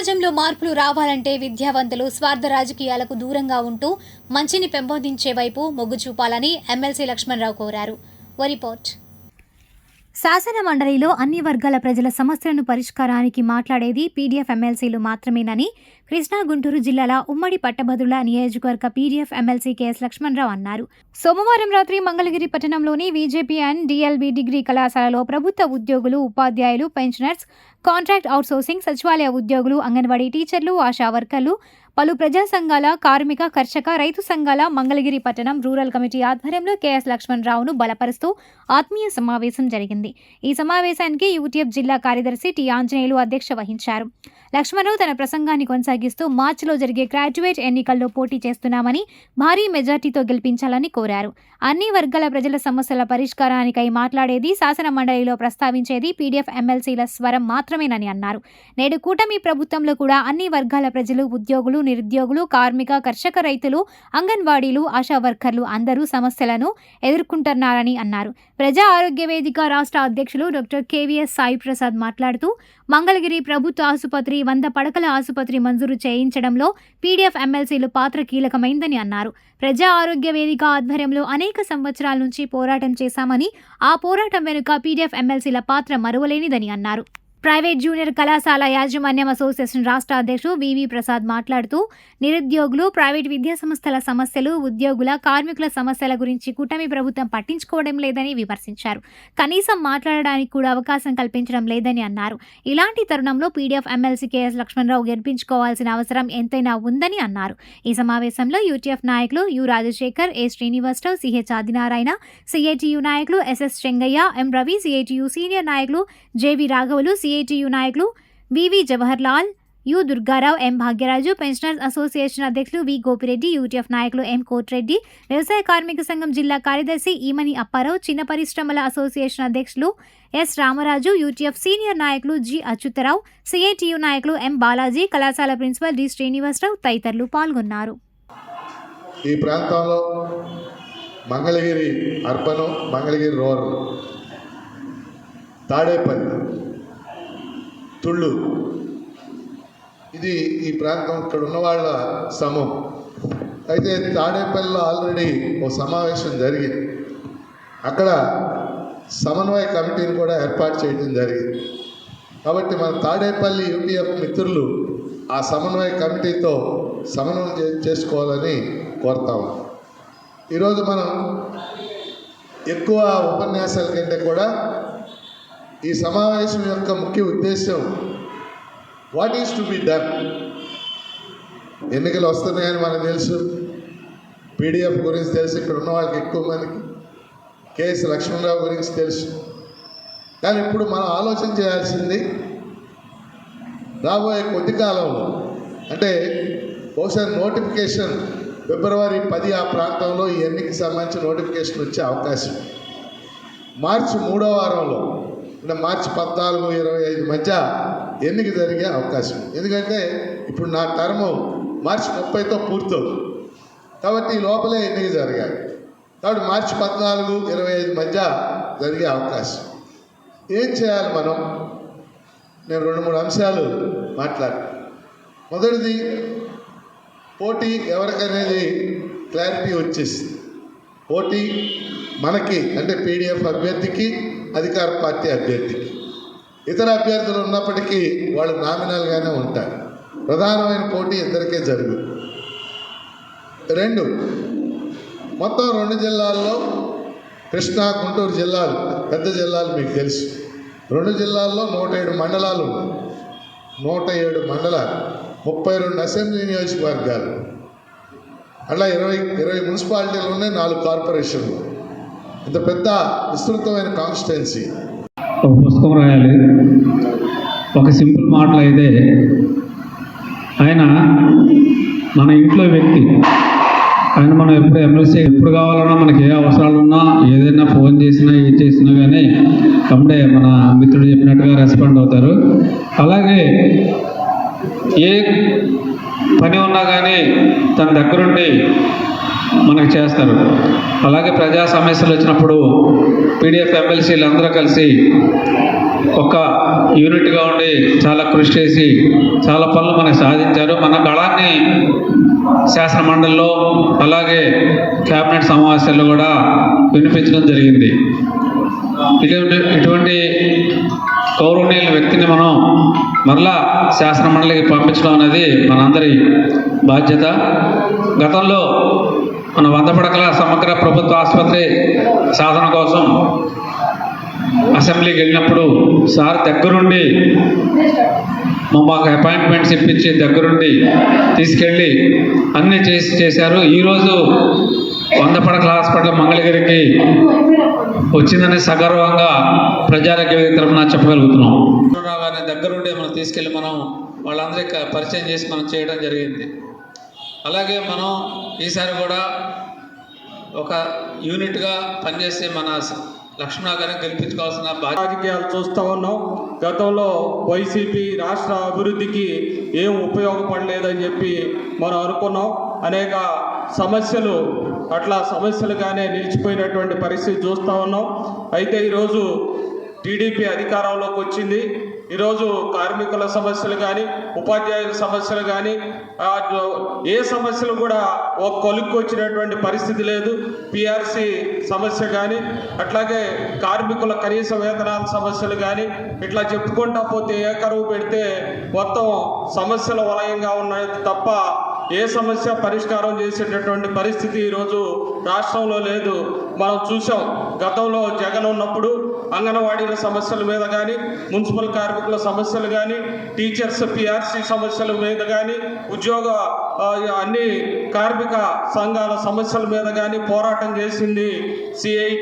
సమాజంలో మార్పులు రావాలంటే విద్యావంతులు స్వార్థ రాజకీయాలకు దూరంగా ఉంటూ మంచిని పెంపొందించే వైపు మొగ్గు చూపాలని ఎమ్మెల్సీ లక్ష్మణరావు కోరారు. ఓ రిపోర్ట్. శాసన మండలిలో అన్ని వర్గాల ప్రజల సమస్యలను పరిష్కారానికి మాట్లాడేది పీడీఎఫ్ ఎమ్మెల్సీలు మాత్రమేనని కృష్ణా గుంటూరు జిల్లాల ఉమ్మడి పట్టభద్రుల నియోజకవర్గ పీడీఎఫ్ ఎమ్మెల్సీ కెఎస్ లక్ష్మణరావు అన్నారు. సోమవారం రాత్రి మంగళగిరి పట్టణంలోని బీజేపీ అండ్ డిఎల్బి డిగ్రీ కళాశాలలో ప్రభుత్వ ఉద్యోగులు ఉపాధ్యాయులు పెన్షనర్స్ కాంట్రాక్ట్ అవుట్సోర్సింగ్ సచివాలయ ఉద్యోగులు అంగన్వాడీ టీచర్లు ఆశా వర్కర్లు పలు ప్రజా సంఘాల కార్మిక కర్షక రైతు సంఘాల మంగళగిరి పట్టణం రూరల్ కమిటీ ఆధ్వర్యంలో కెఎస్ లక్ష్మణరావును బలపరుస్తూ ఆత్మీయ సమావేశం జరిగింది. ఈ సమావేశానికి యూటీఎఫ్ జిల్లా కార్యదర్శి టి ఆంజనేయులు అధ్యక్ష వహించారు. లక్ష్మణరావు తన ప్రసంగాన్ని కొనసాగిస్తూ మార్చిలో జరిగే గ్రాడ్యుయేట్ ఎన్నికల్లో పోటీ చేస్తున్నామని భారీ మెజార్టీతో గెలిపించాలని కోరారు. అన్ని వర్గాల ప్రజల సమస్యల పరిష్కారానికై మాట్లాడేది శాసన మండలిలో ప్రస్తావించేది పీడీఎఫ్ ఎమ్మెల్సీల స్వరం మాత్రమేనని అన్నారు. నేడు కూటమి ప్రభుత్వంలో కూడా అన్ని వర్గాల ప్రజలు ఉద్యోగులు నిరుద్యోగులు కార్మిక కర్షక రైతులు అంగన్వాడీలు ఆశా వర్కర్లు అందరూ సమస్యలను ఎదుర్కొంటున్నారని అన్నారు. ప్రజా ఆరోగ్య వేదిక రాష్ట్ర అధ్యక్షులు డాక్టర్ కేవీఎస్ సాయి ప్రసాద్ మాట్లాడుతూ మంగళగిరి ప్రభుత్వ ఆసుపత్రి ఈ వంద పడకల ఆసుపత్రి మంజూరు చేయించడంలో పీడీఎఫ్ ఎమ్మెల్సీలు పాత్ర కీలకమైందని అన్నారు. ప్రజా ఆరోగ్య వేదిక ఆధ్వర్యంలో అనేక సంవత్సరాల నుంచి పోరాటం చేశామని ఆ పోరాటం వెనుక పీడీఎఫ్ ఎమ్మెల్సీల పాత్ర మరువలేనిదని అన్నారు. ప్రైవేట్ జూనియర్ కళాశాల యాజమాన్యం అసోసియేషన్ రాష్ట్ర అధ్యక్షుడు వివి ప్రసాద్ మాట్లాడుతూ నిరుద్యోగులు ప్రైవేట్ విద్యా సంస్థల సమస్యలు ఉద్యోగుల కార్మికుల సమస్యల గురించి కూటమి ప్రభుత్వం పట్టించుకోవడం లేదని విమర్శించారు. కనీసం మాట్లాడడానికి కూడా అవకాశం కల్పించడం లేదని అన్నారు. ఇలాంటి తరుణంలో పీడీఎఫ్ ఎమ్మెల్సీ కేఎస్ లక్ష్మణరావు గెలిపించుకోవాల్సిన అవసరం ఎంతైనా ఉందని అన్నారు. ఈ సమావేశంలో యూటీఎఫ్ నాయకులు U. Rajasekhar A. Srinivasarao CH Adinarayana CITU నాయకులు SS Chengaiah M. Ravi CITU senior నాయకులు జేవి రాఘవులు సిఐటియు నాయకులు VV Jawahar Lal U Durgarao M Bhagyaraju pensioners association అధ్యక్షులు వి గోపిరెడ్డి యూటీఎఫ్ నాయకులు ఎం కోటిరెడ్డి వ్యవసాయ కార్మిక సంఘం జిల్లా కార్యదర్శి ఈమని అప్పారావు చిన్న పరిశ్రమల అసోసియేషన్ అధ్యక్షులు ఎస్ రామరాజు యూటీఎఫ్ సీనియర్ నాయకులు జి అచ్యుతరావు సిఐటియు నాయకులు ఎం బాలాజీ కళాశాల ప్రిన్సిపల్ డి శ్రీనివాసరావు తదితరులు పాల్గొన్నారు. ఈ ప్రాంతంలో మంగళగిరి అర్బన్ మంగళగిరి రోడ్ తాడేపల్లి తుళ్ళు. ఇది ఈ ప్రాంతం ఇక్కడ ఉన్నవాళ్ళ సమూహం అయితే తాడేపల్లిలో ఆల్రెడీ ఓ సమావేశం జరిగింది. అక్కడ సమన్వయ కమిటీని కూడా ఏర్పాటు చేయడం జరిగింది. కాబట్టి మన తాడేపల్లి యూటీఎఫ్ మిత్రులు ఆ సమన్వయ కమిటీతో సమన్వయం చే- చేసుకోవాలని కోరుతాము ఈరోజు మనం ఎక్కువ ఉపన్యాసాల కంటే కూడా ఈ సమావేశం యొక్క ముఖ్య ఉద్దేశం what is to be done ఎన్నికలు వస్తున్నాయని మనకు తెలుసు. పీడిఎఫ్ గురించి తెలుసు. ఇక్కడ ఉన్న వాళ్ళకి ఎక్కువ మందికి. కేఎస్ లక్ష్మణరావు గురించి తెలుసు. కానీ ఇప్పుడు మనం ఆలోచన చేయాల్సింది రాబోయే కొద్ది కాలంలో అంటే బహుశా నోటిఫికేషన్ ఫిబ్రవరి పది ఆ ప్రాంతంలో ఈ ఎన్నికకి సంబంధించి నోటిఫికేషన్ వచ్చే అవకాశం. మార్చి మూడో వారంలో మార్చి పద్నాలుగు ఇరవై ఐదు మధ్య ఎన్నిక జరిగే అవకాశం ఎందుకంటే ఇప్పుడు నా టర్ము మార్చి ముప్పైతో పూర్తవుతుంది. కాబట్టి ఈ లోపలే ఎన్నిక జరగాలి. కాబట్టి మార్చి పద్నాలుగు ఇరవై ఐదు మధ్య జరిగే అవకాశం ఏం చేయాలి మనం? నేను రెండు మూడు అంశాలు మాట్లాడు మొదటిది పోటీ ఎవరికనేది క్లారిటీ వచ్చేసింది. పోటీ మనకి అంటే పీడిఎఫ్ అభ్యర్థికి అధికార పార్టీ అభ్యర్థికి. ఇతర అభ్యర్థులు ఉన్నప్పటికీ వాళ్ళు నామినల్గానే ఉంటారు. ప్రధానమైన పోటీ ఇద్దరికే జరుగు రెండు మొత్తం రెండు జిల్లాల్లో కృష్ణా గుంటూరు జిల్లాలు పెద్ద జిల్లాలు మీకు తెలుసు. రెండు జిల్లాల్లో నూట ఏడు మండలాలు ఉన్నాయి. నూట ఏడు మండలాలు ముప్పై రెండు అసెంబ్లీ నియోజకవర్గాలు. అట్లా ఇరవై ఇరవై మున్సిపాలిటీలు ఉన్నాయి నాలుగు కార్పొరేషన్లు. ఇంత పెద్ద విస్తృతమైన కాన్స్టిట్యున్సీ ఒక పుస్తకం రాయాలి. ఒక సింపుల్ మాటలు అయితే ఆయన మన ఇంట్లో వ్యక్తి. ఆయన మనం ఎప్పుడు ఎమ్మెల్సీ ఎప్పుడు కావాలన్నా మనకి ఏ అవసరాలు ఉన్నా ఏదైనా ఫోన్ చేసినా ఏ చేసినా కానీ తమ్ముడే మన మిత్రుడు చెప్పినట్టుగా రెస్పాండ్ అవుతారు. అలాగే ఏ పని ఉన్నా కానీ తన దగ్గరుండి మనకు చేస్తారు. అలాగే ప్రజా సమస్యలు వచ్చినప్పుడు పీడిఎఫ్ ఎమ్మెల్సీలు అందరూ కలిసి ఒక యూనిట్గా ఉండి చాలా కృషి చేసి చాలా పనులు మనకు సాధించారు. మన గళాన్ని శాసన మండలిలో అలాగే కేబినెట్ సమావేశాల్లో కూడా వినిపించడం జరిగింది. ఇటువంటి ఇటువంటి గౌరవనీయుల వ్యక్తిని మనం మరలా శాసన మండలికి పంపించడం అనేది మనందరి బాధ్యత. గతంలో మన వంద పడకల సమగ్ర ప్రభుత్వ ఆసుపత్రి సాధన కోసం అసెంబ్లీకి వెళ్ళినప్పుడు సార్ దగ్గరుండి మాకు అపాయింట్మెంట్స్ ఇప్పించి దగ్గరుండి తీసుకెళ్ళి అన్నీ చేసి చేశారు. ఈరోజు వంద పడకల హాస్పిటల్ మంగళగిరికి వచ్చిందని సగర్వంగా ప్రజారోగ్య తరఫున చెప్పగలుగుతున్నాం. గారిని దగ్గరుండి మనం తీసుకెళ్ళి మనం వాళ్ళందరికీ పరిచయం చేసి మనం చేయడం జరిగింది. అలాగే మనం ఈసారి కూడా ఒక యూనిట్గా పనిచేసే మన లక్ష్మణ గారిని గెలిపించుకోవాల్సిన రాజకీయాలు చూస్తూ ఉన్నాం. గతంలో వైసీపీ రాష్ట్ర అభివృద్ధికి ఏం ఉపయోగపడలేదని చెప్పి మనం అనుకున్నాం. అనేక సమస్యలు అట్లా సమస్యలుగానే నిలిచిపోయినటువంటి పరిస్థితి చూస్తూ ఉన్నాం. అయితే ఈరోజు టీడీపీ అధికారంలోకి వచ్చింది. ఈరోజు కార్మికుల సమస్యలు కానీ ఉపాధ్యాయుల సమస్యలు కానీ ఏ సమస్యలు కూడా ఒక కొలుక్కి వచ్చినటువంటి పరిస్థితి లేదు. పిఆర్సి సమస్య కానీ అట్లాగే కార్మికుల కనీస వేతనాల సమస్యలు కానీ ఇట్లా చెప్పుకుంటా పోతే ఏ కరువు పెడితే మొత్తం సమస్యల వలయంగా ఉన్నాయి తప్ప ఏ సమస్య పరిష్కారం చేసేటటువంటి పరిస్థితి ఈరోజు రాష్ట్రంలో లేదు. మనం చూసాం గతంలో జగన్ ఉన్నప్పుడు అంగన్వాడీల సమస్యల మీద కానీ మున్సిపల్ కార్మికుల సమస్యలు కానీ టీచర్స్ పిఆర్సీ సమస్యల మీద కానీ ఉద్యోగ అన్ని కార్మిక సంఘాల సమస్యల మీద కానీ పోరాటం చేసింది సిఐటి